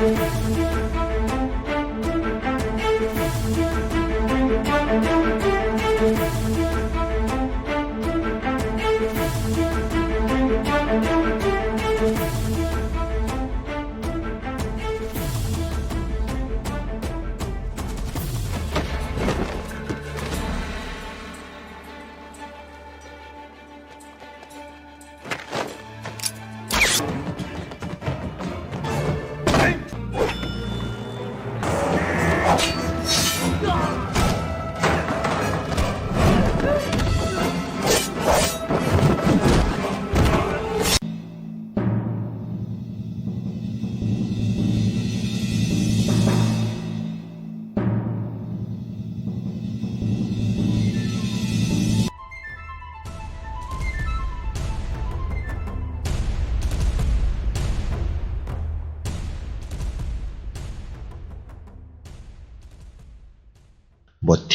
บท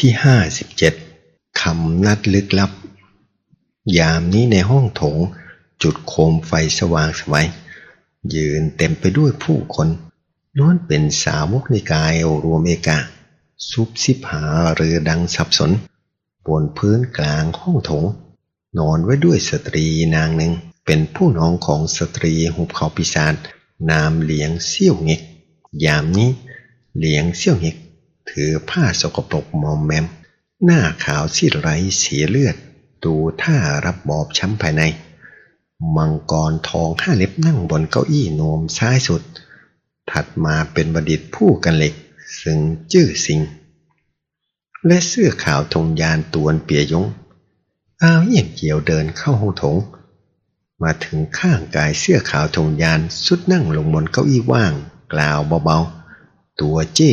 ที่ห้าสิบเจ็ดคำนัดลึกลับ ยามนี้ในห้องโถง จุดโคมไฟสว่างไสวัยยืนเต็มไปด้วยผู้คนล้วนเป็นสาวกนิกายรวมเอกาซุบซิบหาเรือดังสับสน บนพื้นกลางห้องโถง นอนไว้ด้วยสตรีนางหนึ่งเป็นผู้น้องของสตรีหุบเขาปีศาจนามเหลียงเซี่ยวเง็ก ยามนี้เหลียงเซี่ยวเง็ก ถือผ้าสกปรกมอมแมม หน้าขาวซีดไร้เสียเลือด ดูท่ารับบอบช้ำภายใน มังกรทองห้าเล็บนั่งบนเก้าอี้โนมซ้ายสุด ถัดมาเป็นบดิตผู้กันเหล็ก ซึ่งจื้อสิง และเสื้อขาวธงยานตวนเปียยงอาวเยี่ยงเกี่ยวเดินเข้าห้องโถงมาถึงข้างกายเสื้อขาวธงยานสุดนั่งลงบนเก้าอี้ว่าง กล่าวเบาๆ ตัวเจ้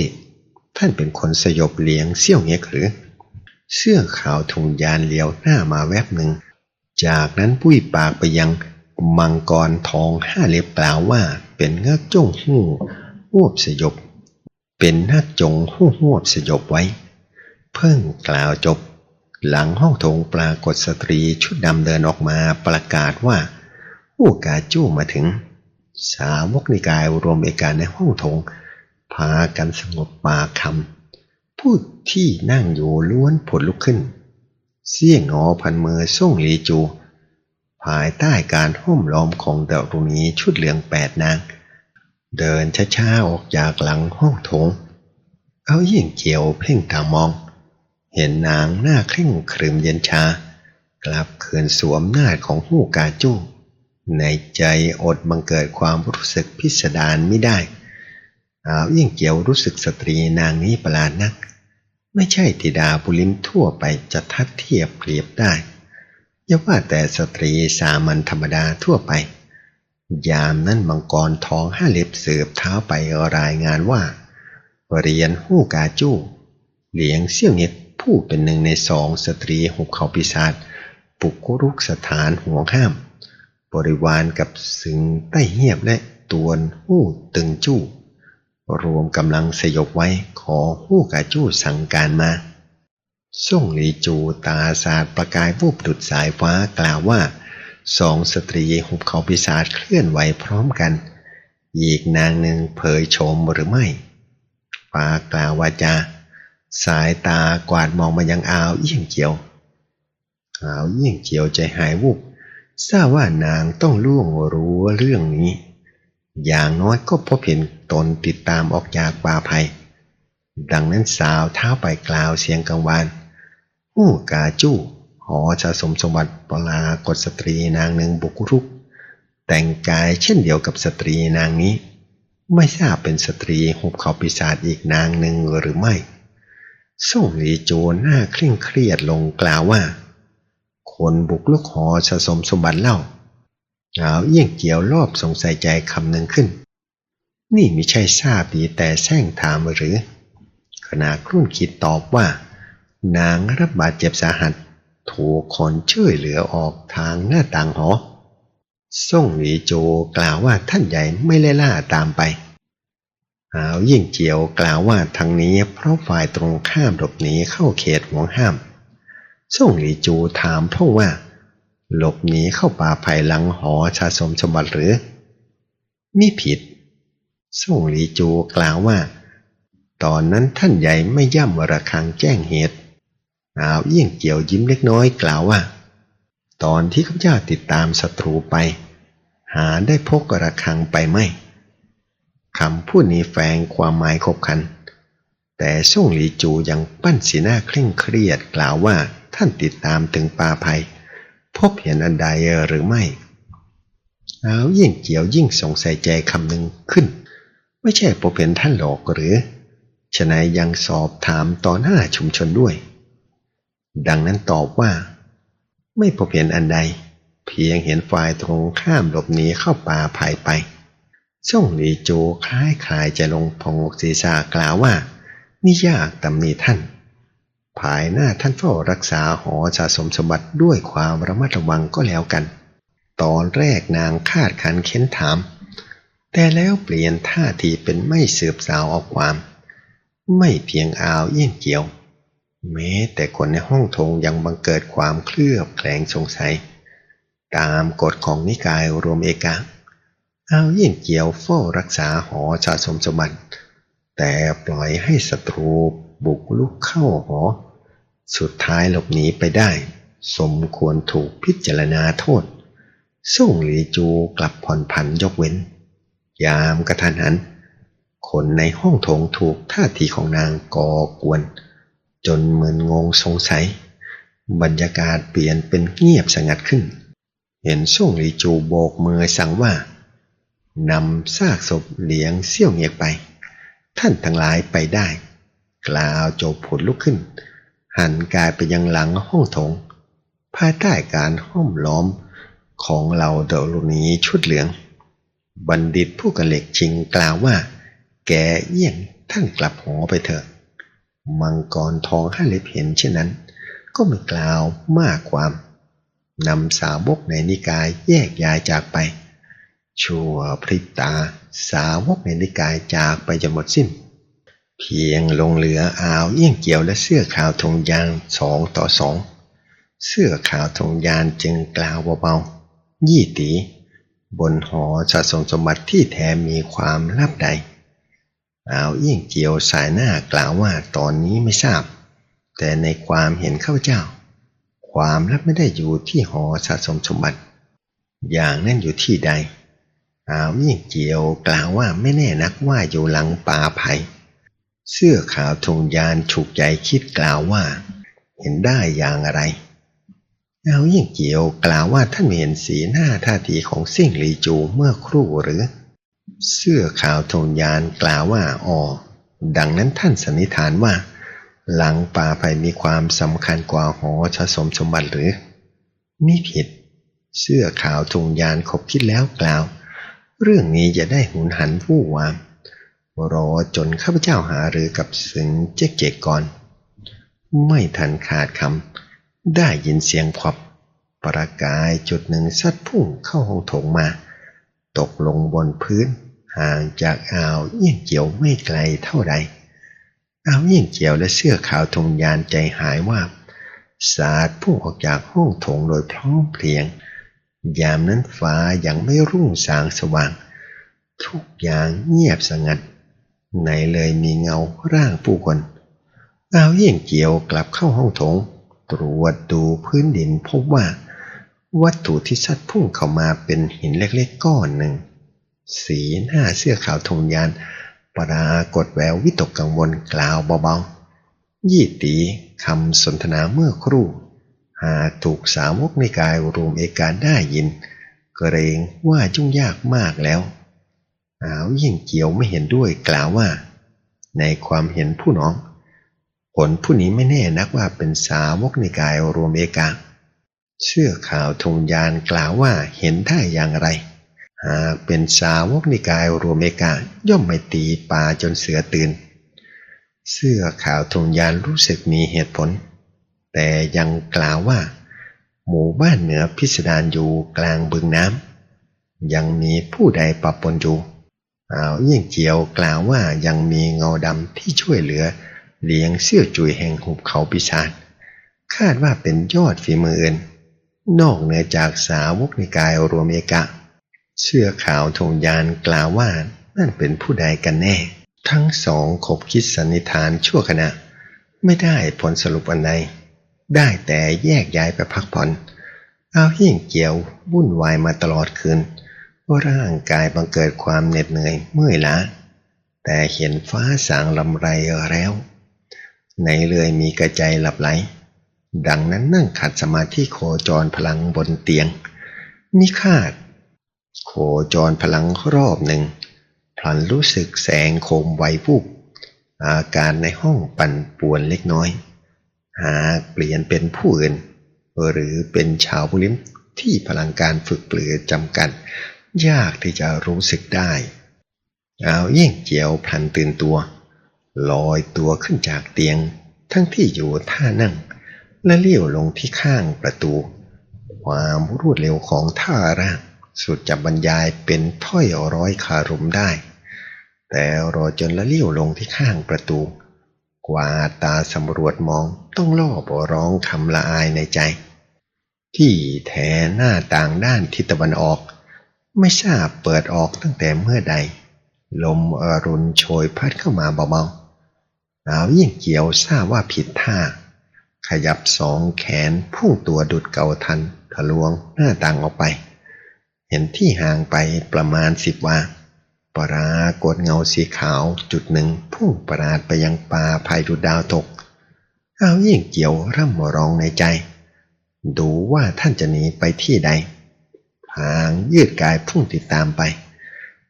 ท่านเป็นคนสยบเลี้ยงเสี่ยวเง็กหรือ เสื้อขาวธงยานเลี้ยวหน้ามาแวบหนึ่ง จากนั้นปุ้ยปากไปยังมังกรทองห้าเล็บกล่าวว่าเป็นเงือกจ้งหู้หวบสยบ เป็นนักจงหู้หวบสยบไว้ เพิ่งกล่าวจบ หลังห้องโถงปรากฏสตรีชุดดำเดินออกมาประกาศว่าผู้กาจู้มาถึง สาวกนิกายรวมเอกาในห้องโถง พากันสงบปากคำผู้ที่นั่งอยู่ล้วนผลลุกขึ้น เสี่ยงงอพันมือส่งหลีจู ภายใต้การห้อมล้อมของดารุณีชุดเหลืองแปดนาง เดินช้าๆออกจากหลังห้องโถงเขายิ่งเขียวเพ่งตามอง เห็นนางหน้าเคร่งครึมเย็นชา กลับคืนสวมหน้าของหู้กาจู้ในใจอดบังเกิดความรู้สึกพิสดารไม่ได้ อาวยิ่งเกี่ยวรู้สึกสตรีนางนี้ประหลาดนัก ไม่ใช่ธิดาบุลิมทั่วไปจะทัดเทียบเปรียบได้อย่าว่าแต่สตรีสามัญธรรมดาทั่วไป ยามนั้นมังกรทองห้าเล็บเสือบเท้าไปรายงานว่า เรียนหู้กาจู้เหลียงเสี่ยวเง็ดผู้เป็นหนึ่งในสองสตรีหุบเขาปีศาจปุกรุกสถานห่วงห้าม บริวารกับสึงใต้เหียบและตวนหู้ตึงจู้ รวมกำลังสยบไว้ขอหู้กาจู้สั่งการมา ส่งหลีจูตาศาสาดประกายวูบดุดสายฟ้ากล่าวว่าสองสตรีหุบเขาปีศาจเคลื่อนไหวพร้อมกัน อีกนางหนึ่งเผยโฉมหรือไม่ฟ้ากล่าววาจา สายตากวาดมองมายังอาวเยี่ยงเจียว อาวเยี่ยงเจียวใจหายวูบทราบว่านางต้องล่วงรู้เรื่องนี้ อย่างน้อยก็พบเห็นตนติดตามออกจากป่าภัย ดังนั้นสาวเท้าไปกล่าวเสียงกังวานหู้กาจู้หอสะสมสมบัติปลากฏสตรีนางหนึ่งบุกรุก แต่งกายเช่นเดียวกับสตรีนางนี้ ไม่ทราบเป็นสตรีหุบเขาปีศาจอีกนางหนึ่งหรือไม่ส่งหลีโจหน้าเคร่งเครียดลงกล่าวว่า คนบุกลุกหอสะสมสมบัติเล่า อาวเยี่ยงเกี่ยวรอบสงสัยใจคำหนึ่งขึ้น นี่ไม่ใช่ทราบดีแต่แซงถามหรือ ขณะครุ่นคิดตอบว่า นางรับบาดเจ็บสาหัส ถูกคนช่วยเหลือออกทางหน้าต่างหอส่งหลีโจกล่าวว่าท่านใหญ่ไม่เล่ล่าตามไปหาวยิ่งเจียวกล่าวว่าทางนี้เพราะฝ่ายตรงข้ามหลบหนีเข้าเขตห่วงห้าม ส่งหลีจูถามเพราะว่า หลบหนีเข้าป่าไผ่หลังหอชาสมสมบัติหรือ มิผิดส่งหลีจูกล่าวว่า ตอนนั้นท่านใหญ่ไม่ย่ำระฆังแจ้งเหตุอาวเยี่ยงเกี่ยวยิ้มเล็กน้อยกล่าวว่า ตอนที่ข้าพเจ้าติดตามศัตรูไป หาได้พกระฆังไปไหมคำพูดนี้แฝงความหมายขบขัน แต่ส่งหลีจูยังปั้นสีหน้าเคร่งเครียดกล่าวว่าท่านติดตามถึงป่าภัย พบเห็นอันใดหรือไม่เอายิ่งเกี่ยวยิ่งสงสัยใจคำหนึ่งขึ้น ไม่ใช่พบเห็นท่านหลอกหรือฉะนั้นยังสอบถามต่อหน้าชุมชนด้วย ดังนั้นตอบว่า ไม่พบเห็นอันใด เพียงเห็นฝ่ายตรงข้ามหลบหนีเข้าป่าภายไปส่งหลีโจคล้ายคลายจะลงพองกศีรษะกล่าวว่า นี่ยากตำหนิท่าน ภายหน้าท่านเฝ้ารักษาหอสะสมสมบัติด้วยความระมัดระวังก็แล้วกัน ตอนแรกนางคาดขันเค้นถาม แต่แล้วเปลี่ยนท่าทีเป็นไม่สืบสาวเอาความ ไม่เพียงอาวเยี่ยงเกี่ยว แม้แต่คนในห้องโถงยังบังเกิดความเคลือบแคลงสงสัย ตามกฎของนิกายรวมเอกะอาเยี่ยงเกี่ยวเฝ้ารักษาหอสะสมสมบัติแต่ปล่อยให้ศัตรูบุกลุกเข้าหอ สุดท้ายหลบหนีไปได้ สมควรถูกพิจารณาโทษ ส่งหลีจูกลับผ่อนผันยกเว้น ยามกระทันหัน คนในห้องโถงถูกท่าทีของนางก่อกวน จนเหมึนงงสงสัย บรรยากาศเปลี่ยนเป็นเงียบสงัดขึ้น เห็นส่งหลีจูโบกมือสั่งว่านำซากศพเลี้ยงเสี่ยวเงียกไป ท่านทั้งหลายไปได้ กล่าวโจผลลุกขึ้น หันกายไปยังหลังห้องโถง ภายใต้การห้อมล้อมของเราเดลุนีชุดเหลือง บัณฑิตผู้กันเหล็กชิงกล่าวว่า แกเยี่ยงท่านกลับหอไปเถอะ มังกรทองห้าเล็บเห็นเช่นนั้น ก็ไม่กล่าวมากความนำสาวกในนิกายแยกย้ายจากไป ชั่วพริบตาสาวกในนิกายจากไปจะหมดสิ้น เพียงลงเหลืออาวเยี่ยงเกี่ยวและเสื้อขาวธงยางสองต่อสองเสื้อขาวธงยานจึงกล่าวเบาๆยี่ตี บนหอสะสมสมบัติที่แท้มีความลับใดอาวเยี่ยงเกี่ยวสายหน้ากล่าวว่าตอนนี้ไม่ทราบ แต่ในความเห็นข้าพเจ้า ความลับไม่ได้อยู่ที่หอสะสมสมบัติ อย่างนั้นอยู่ที่ใดอาวยิ่งเจียวกล่าวว่าไม่แน่นักว่าอยู่หลังป่าไผ่ เสื้อขาวธงยานฉุกใจคิดกล่าวว่า เห็นได้อย่างอะไรเอาวยิ่ยงเจียวกล่าวว่าท่านเห็นสีหน้าท่าทีของเสี่งหลีจูเมื่อครู่หรือ เสื้อขาวธงยานกล่าวว่าอ๋อดังนั้นท่านสันนิษฐานว่า หลังป่าไผ่มีความสำคัญกว่าหอชสมสมบัติหรือ นี่ผิด เสื้อขาวธงยานคบคิดแล้วกล่าว เรื่องนี้จะได้หุนหันผู้วาม รอจนข้าพเจ้าหาหรือกับสิงเจ๊กเจกก่อน ไม่ทันขาดคำได้ยินเสียงขวับประกายจุดหนึ่งซัดพุ่งเข้าห้องโถงมา ตกลงบนพื้น ห่างจากอ่าวเยี่ยงเกี่ยวไม่ไกลเท่าใดอ่าวเยี่ยงเกี่ยวและเสื้อขาวทงยานใจหายว่าสาดพุ่งออกจากห้องโถงโดยพร้อมเพรียง ยามนั้นฟ้ายังไม่รุ่งสางสว่าง ทุกอย่างเงียบสงัด ไหนเลยมีเงาร่างผู้คนเอาเยี่ยงเกี่ยวกลับเข้าห้องโถง ตรวจดูพื้นดินพบว่า วัตถุที่ซัดพุ่งเข้ามาเป็นหินเล็กๆก้อนหนึ่ง สีหน้าเสื้อขาวทงยาน ปรากฏแวววิตกกังวลกล่าวเบาๆ ยี่ตีคำสนทนาเมื่อครู่ หากถูกสาวกในกายรวมเอกาได้ยิน เกรงว่าจุ่งยากมากแล้ว อาวยิ่งเกี่ยวไม่เห็นด้วยกล่าวว่า ในความเห็นผู้น้อง ผลผู้นี้ไม่แน่นักว่าเป็นสาวกในกายรวมเอกาเชื่อข่าวทงยานกล่าวว่าเห็นได้อย่างไร หากเป็นสาวกในกายรวมเอกาย่อมไม่ตีปลาจนเสือตื่น เสื้อข่าวทงยานรู้สึกมีเหตุผล แต่ยังกล่าวว่า หมู่บ้านเหนือพิสดารอยู่กลางบึงน้ำยังมีผู้ใดปะปนอยู่ อ่าวยิ่งเจียวกล่าวว่ายังมีเงาดำที่ช่วยเหลือเลี้ยงเสื้อจุยแห่งหุบเขาพิชานคาดว่าเป็นยอดฝีมืออื่น นอกเหนือจากสาวกในกายรวมเอกะ เสื้อขาวธงยานกล่าวว่านั่นเป็นผู้ใดกันแน่ ทั้งสองขบคิดสันนิษฐานชั่วขณะ ไม่ได้ผลสรุปอันใดได้แต่แยกย้ายไปพักผ่อน เอาเฮี่ยงเกียววุ่นวายมาตลอดคืน ร่างกายบังเกิดความเหน็ดเหนื่อยเมื่อยล้าแต่เห็นฟ้าสางลำไรแล้ว ในเรือมีกระใจหลับไหล ดังนั้นนั่งขัดสมาธิโคจรพลังบนเตียงมิคาด โคจรพลังรอบหนึ่งพลันรู้สึกแสงโคมไววุบอาการในห้องปั่นป่วนเล็กน้อย หากเปลี่ยนเป็นผู้อื่น หรือเป็นชาวบุริมที่พลังการฝึกเปลือจำกัด ยากที่จะรู้สึกได้ เอาเยี่ยงเจียวพลันตื่นตัว ลอยตัวขึ้นจากเตียง ทั้งที่อยู่ท่านั่ง และเลี้ยวลงที่ข้างประตู ความรวดเร็วของท่าร่างสุดจะบรรยายเป็นถ้อยร้อยคารมได้ แต่รอจนละเลี้ยวลงที่ข้างประตู กว่าตาสำรวจมองต้องล่อบร้องคำละอายในใจ ที่แทหน้าต่างด้านทิศตะวันออก ไม่ทราบเปิดออกตั้งแต่เมื่อใด ลมอรุณโชยพัดเข้ามาเบาๆหนาวยิ่งเกี่ยวทราบว่าผิดท่า ขยับสองแขนพุ่งตัวดุดเก่าทันทะลวงหน้าต่างออกไป เห็นที่ห่างไปประมาณสิบวาปรากฏเงาสีขาวจุดหนึ่งพุ่งประหลาดไปยังป่าภัยดุดดาวตกเอายิ่งเกี่ยวร่ำร้องในใจ ดูว่าท่านจะหนีไปที่ใด พางยืดกายพุ่งติดตามไป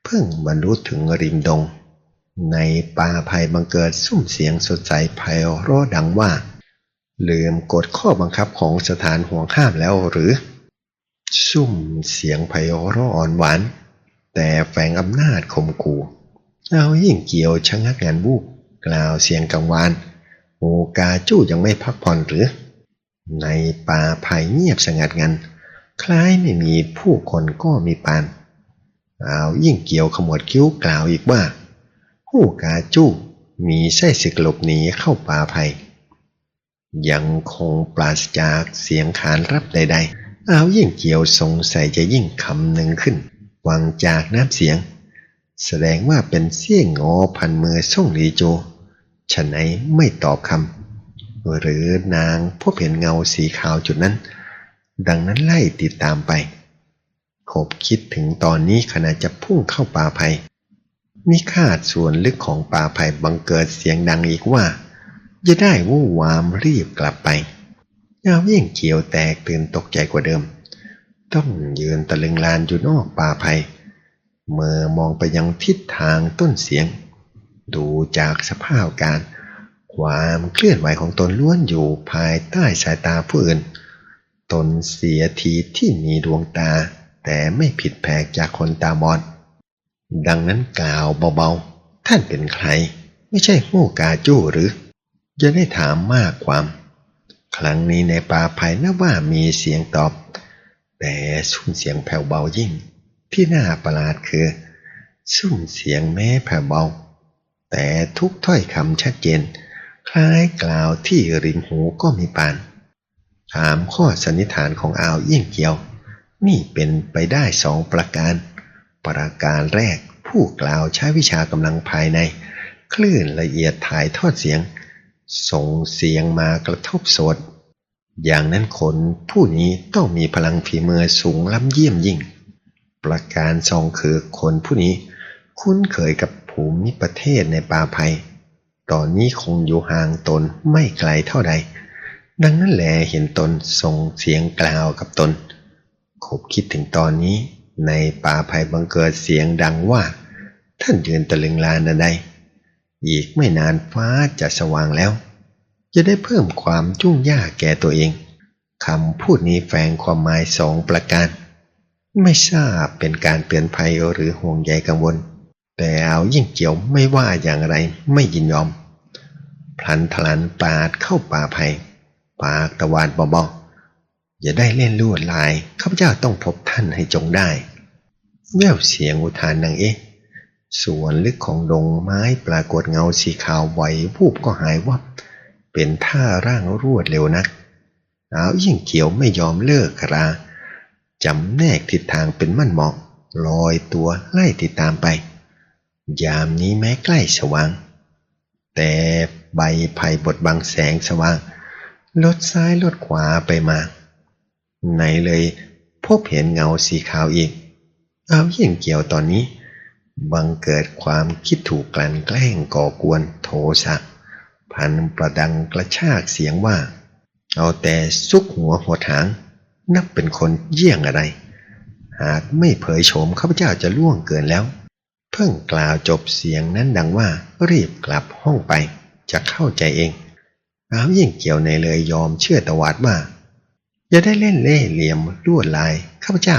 เพิ่งบรรลุถึงริมดง ในป่าภัยบังเกิดซุ้มเสียงสดใสไพเราะดังว่า ลืมกฎข้อบังคับของสถานห่วงห้ามแล้วหรือ ซุ่มเสียงไพเราะอ่อนหวาน แต่แฝงอำนาจข่มขู่เอายิ่งเกี่ยวชะงักงานบูบกล่าวเสียงกังวานโอกาจู้ยังไม่พักผ่อนหรือ ในป่าภัยเงียบสงัดงัน คล้ายไม่มีผู้คนก็มีปานเอายิ่งเกี่ยวขมวดคิ้วกล่าวอีกว่าผู้กาจู้มีไส้ศึกหลบหนีเข้าป่าภัย ยังคงปราศจากเสียงขานรับใด ๆ เอายิ่งเกี่ยวสงสัยจะยิ่งคำหนึ่งขึ้นวังจากน้ำเสียง แสดงว่าเป็นเสี่ยงงอพันมือส่งลีโจฉะไหนไม่ตอบคำหรือนางพบเห็นเงาสีขาวจุดนั้น ดังนั้นไล่ติดตามไปขบคิดถึงตอนนี้ขณะจะพุ่งเข้าป่าภัยมีคาดส่วนลึกของป่าภัยบังเกิดเสียงดังอีกว่า จะได้วู่วามรีบกลับไปยาวเยี่ยงเขียวแตกตื่นตกใจกว่าเดิม ต้องยืนตะลึงลานอยู่นอกป่าภัยเมื่อมองไปยังทิศทางต้นเสียง ดูจากสภาพการ ความเคลื่อนไหวของตนล้วนอยู่ภายใต้สายตาผู้อื่น ตนเสียทีที่มีดวงตา แต่ไม่ผิดแผกจากคนตาบอด ดังนั้นกล่าวเบาๆ ท่านเป็นใคร ไม่ใช่หู้กาจู้หรือ จะได้ถามมากความ ครั้งนี้ในป่าภัยนะว่ามีเสียงตอบ แต่สุ่มเสียงแผ่วเบายิ่ง ที่น่าประหลาดคือ สุ่มเสียงแม้แผ่วเบา แต่ทุกถ้อยคำชัดเจน คล้ายกล่าวที่ริมหูก็มีปาน ถามข้อสันนิษฐานของอาวเยี่ยงเกียว นี่เป็นไปได้สองประการ ประการแรกผู้กล่าวใช้วิชากำลังภายใน คลื่นละเอียดถ่ายทอดเสียง ส่งเสียงมากระทบสด อย่างนั้นคนผู้นี้ต้องมีพลังฝีมือสูงล้ำเยี่ยมยิ่ง ประการสองคือคนผู้นี้ คุ้นเคยกับภูมิประเทศในป่าภัย ตอนนี้คงอยู่ห่างตนไม่ไกลเท่าใด ดังนั้นแหลเห็นตนส่งเสียงกล่าวกับตนคบคิดถึงตอนนี้ ในป่าภัยบังเกิดเสียงดังว่า ท่านยืนตะลึงลานใดอีกไม่นานฟ้าจะสว่างแล้ว จะได้เพิ่มความจุ่งยากแก่ตัวเองคำพูดนี้แฝงความหมายสองประการ ไม่ทราบเป็นการเตือนภัยหรือห่วงใยกังวล แต่เอายิ่งเกี่ยวไม่ว่าอย่างไรไม่ยินยอม พลันทลันปาดเข้าป่าภัย ปากตะวันเบาๆอย่าได้เล่นลวดลายข้าพเจ้าต้องพบท่านให้จงได้ แววเสียงอุทานดังเอ๊ะส่วนลึกของดงไม้ปรากฏเงาสีขาวไหววูบก็หายวับ เป็นท่าร่างรวดเร็วนักอาวยิ่งเขียวไม่ยอมเลิกราจำแนกทิศทางเป็นมั่นเหมาะลอยตัวไล่ติดตามไป ยามนี้แม้ใกล้สว่าง แต่ใบไผ่บดบังแสงสว่าง ลดซ้ายลดขวาไปมา ไหนเลยพบเห็นเงาสีขาวอีก เอาเยี่ยงเกี่ยวตอนนี้ บังเกิดความคิดถูกกลั่นแกล้งก่อกวนโทสะพันประดังกระชากเสียงว่า เอาแต่ซุกหัวหัวถาง นับเป็นคนเยี่ยงอะไร หากไม่เผยโฉมข้าพเจ้าจะล่วงเกินแล้ว เพิ่งกล่าวจบเสียงนั้นดังว่ารีบกลับห้องไปจะเข้าใจเอง เอายิ่งเกี่ยวในเลยยอมเชื่อตวาดว่าอย่าได้เล่นเล่เหลี่ยมลวดลายข้าพเจ้า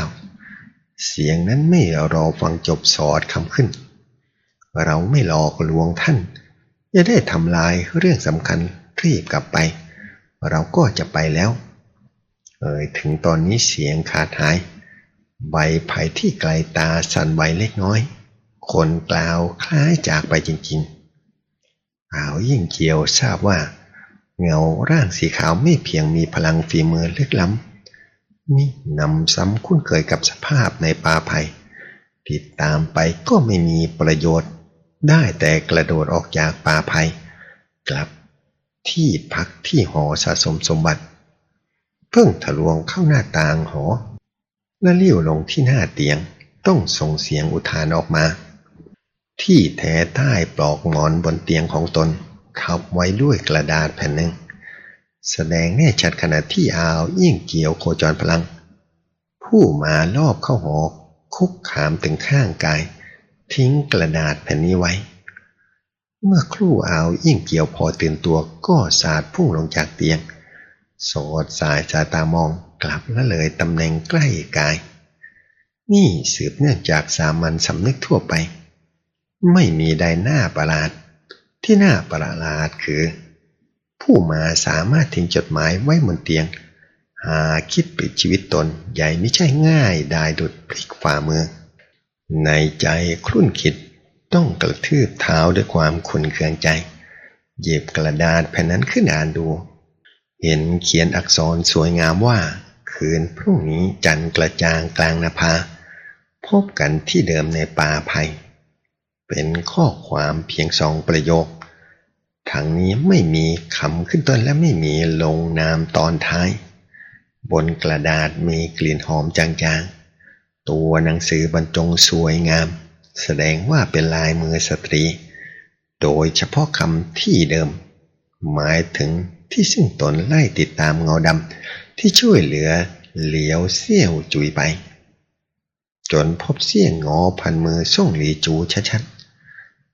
เสียงนั้นไม่รอฟังจบสอดคำขึ้น เราไม่หลอกลวงท่าน อย่าได้ทำลายเรื่องสำคัญรีบกลับไป เราก็จะไปแล้ว เอ่ยถึงตอนนี้เสียงขาดหาย ใบไผ่ที่ไกลตาสั่นไหวเล็กน้อย คนกล่าวคล้ายจากไปจริงๆ อาวยิ่งเกียวทราบว่า เงาร่างสีขาวไม่เพียงมีพลังฝีมือลึกล้ำนี่นำซ้ำคุ้นเคยกับสภาพในป่าไผ่ติดตามไปก็ไม่มีประโยชน์ ได้แต่กระโดดออกจากป่าไผ่กลับที่พักที่หอสะสมสมบัติ เพิ่งทะลวงเข้าหน้าต่างหอ และเลี้ยวลงที่หน้าเตียงต้องส่งเสียงอุทานออกมา ที่แท้ใต้ปลอกหมอนบนเตียงของตน ทับไว้ด้วยกระดาษแผ่นหนึ่ง แสดงแน่ชัดขณะที่อาวยิ่งเกี่ยวโคจรพลัง ผู้มาลอบเข้าหอคุกขามถึงข้างกาย ทิ้งกระดาษแผ่นนี้ไว้ เมื่อครู่อาวยิ่งเกี่ยวพอตื่นตัวก็สาดพุ่งลงจากเตียง สอดสายสายตามองกลับละเลยตำแหน่งใกล้กาย นี่สืบเนื่องจากสามัญสำนึกทั่วไป ไม่มีใดหน้าประหลาด ที่น่าประหลาดคือ ผู้มาสามารถทิ้งจดหมายไว้บนเตียง หาคิดปิดชีวิตตนใหญ่ไม่ใช่ง่ายได้ดุดพลิกฝ่ามือ ในใจครุ่นคิดต้องกระทืบเท้าด้วยความขุนเคืองใจ หยิบกระดาษแผ่นนั้นขึ้นอ่านดู เห็นเขียนอักษรสวยงามว่า คืนพรุ่งนี้จันกระจ่างกลางนาภาพบกันที่เดิมในป่าไผ่ เป็นข้อความเพียงสองประโยค ทั้งนี้ไม่มีคำขึ้นต้นและไม่มีลงนามตอนท้าย บนกระดาษมีกลิ่นหอมจางๆ ตัวหนังสือบรรจงสวยงาม แสดงว่าเป็นลายมือสตรี โดยเฉพาะคำที่เดิม หมายถึงที่ซึ่งตนไล่ติดตามเงาดำที่ช่วยเหลือเหลียวเสี้ยวจุยไป จนพบเสี้ยงงอพันมือส่งหลีจูชัด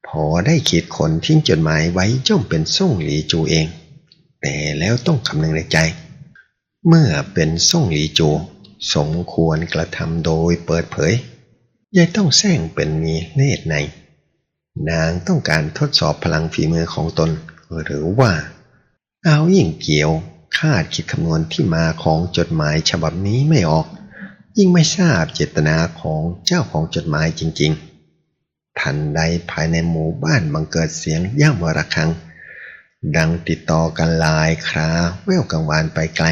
พอได้ขีดคนทิ้งจดหมายไว้ย่อมเป็นส่งหลีจูเอง แต่แล้วต้องคำนึงในใจ เมื่อเป็นส่งหลีจู สมควรกระทำโดยเปิดเผยยายต้องแซงเป็นมีเนตรใน นางต้องการทดสอบพลังฝีมือของตน หรือว่า เอายิ่งเกี่ยวคาดคิดคำนวณที่มาของจดหมายฉบับนี้ไม่ออก ยิ่งไม่ทราบเจตนาของเจ้าของจดหมายจริง ๆ ทันใดภายในหมู่บ้านบังเกิดเสียงย่ำวระฆัง ดังติดต่อกันหลายคราแววกังวานไปไกล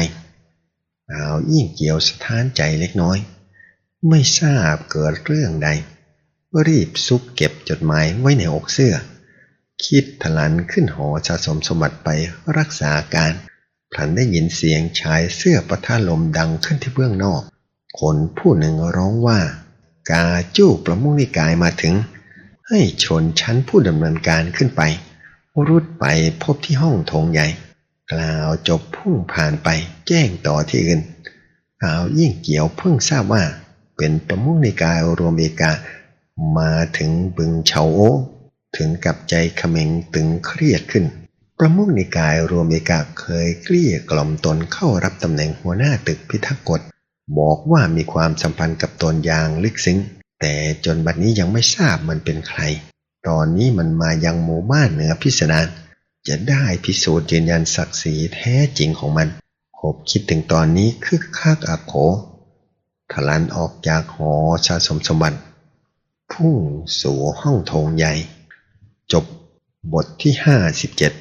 เอายิ่งเกี่ยวสะท้านใจเล็กน้อย ไม่ทราบเกิดเรื่องใด รีบซุกเก็บจดหมายไว้ในอกเสื้อ คิดทะลันขึ้นหอสะสมสมบัติไปรักษาการพลันได้ยินเสียงชายเสื้อปะทะลมดังขึ้นที่เบื้องนอก คนผู้หนึ่งร้องว่า กาจู้ประมุนิกายมาถึง ให้ชนชั้นผู้ดำเนินการขึ้นไป รุดไปพบที่ห้องโถงใหญ่ กล่าวจบพุ่งผ่านไปแจ้งต่อที่อื่นข่าวยิ่งเกี่ยวเพิ่งทราบว่า เป็นประมุขนิกายรวมเอกา มาถึงบึงเฉาโอ ถึงกับใจเขม็งตึงเครียดขึ้น ประมุขนิกายรวมเอกาเคยเกลี้ยกล่อมตนเข้ารับตำแหน่งหัวหน้าตึกพิทักษ์กฎบอกว่ามีความสัมพันธ์กับตนอย่างลึกซึ้ง แต่จนบัดนี้ยังไม่ทราบมันเป็นใคร ตอนนี้มันมายังหมู่บ้านเหนือพิสดารจะได้พิสูจน์ยืนยันศักดิ์ศรีแท้จริงของมันขบคิดถึงตอนนี้คึกคักอักโขทะลันออกจากหอชาสมสมบัติพุ่งสู่ห้องโถงใหญ่ จบบทที่ห้าสิบเจ็ด